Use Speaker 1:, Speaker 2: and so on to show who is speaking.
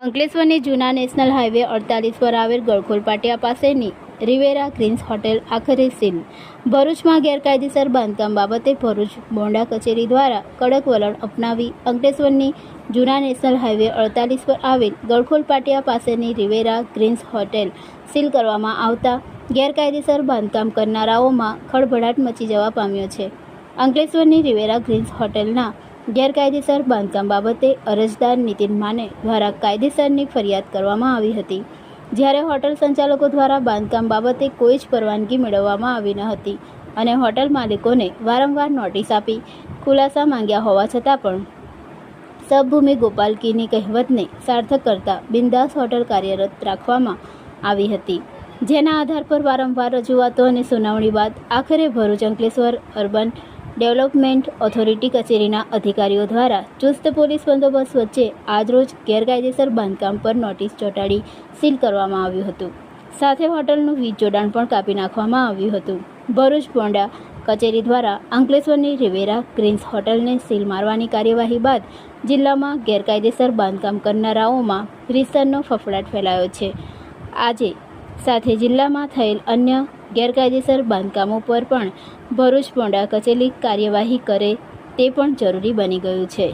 Speaker 1: અંકલેશ્વરની જૂના national highway અડતાલીસ પર આવેલ ગળખોલ પાટિયા પાસેની રિવેરા ગ્રીન્સ હોટેલ આખરે સીલ. ભરૂચમાં ગેરકાયદેસર બાંધકામ બાબતે ભરૂચ બોન્ડા કચેરી દ્વારા કડક વલણ અપનાવી અંકલેશ્વરની જૂના નેશનલ હાઈવે અડતાલીસ પર આવેલ ગળખોલ પાટિયા પાસેની રિવેરા ગ્રીન્સ હોટેલ સીલ કરવામાં આવતા ગેરકાયદેસર બાંધકામ કરનારાઓમાં ખળભળાટ મચી જવા પામ્યો છે. અંકલેશ્વરની રિવેરા ગ્રીન્સ હોટેલના ગેરકાયદેસર બાંધકામ બાબતે અરજદાર નીતિન માને દ્વારા કાયદેસરની ફરિયાદ કરવામાં આવી હતી. જ્યારે હોટલ સંચાલકો દ્વારા બાંધકામ બાબતે કોઈ જ પરવાનગી મેળવવામાં આવી ન હતી અને હોટલ માલિકોને વારંવાર નોટિસ આપી ખુલાસા માંગ્યા હોવા છતાં પણ સબભૂમિ ગોપાલકીની કહેવતને સાર્થક કરતા બિંદાસ હોટલ કાર્યરત રાખવામાં આવી હતી. જેના આધાર પર વારંવાર રજૂઆતો અને સુનાવણી બાદ આખરે Bharuch Ankleshwar urban development authority કચેરીના અધિકારીઓ દ્વારા ચુસ્ત પોલીસ બંદોબસ્ત વચ્ચે આજરોજ ગેરકાયદેસર બાંધકામ પર નોટિસ ચોંટાડી સીલ કરવામાં આવ્યું હતું. સાથે હોટલનું વીજ જોડાણ પણ કાપી નાખવામાં આવ્યું હતું. ભરૂચ પોંડા કચેરી દ્વારા અંકલેશ્વરની રિવેરા ગ્રીન્સ હોટલને સીલ મારવાની કાર્યવાહી બાદ જિલ્લામાં ગેરકાયદેસર બાંધકામ કરનારાઓમાં રીસરનો ફફડાટ ફેલાયો છે. આજે સાથે જિલ્લામાં થયેલ અન્ય ગેરકાયદેસર બાંધકામો પર પણ ભરૂચ પોંડા કચેરી કાર્યવાહી કરે તે પણ જરૂરી બની ગયું છે.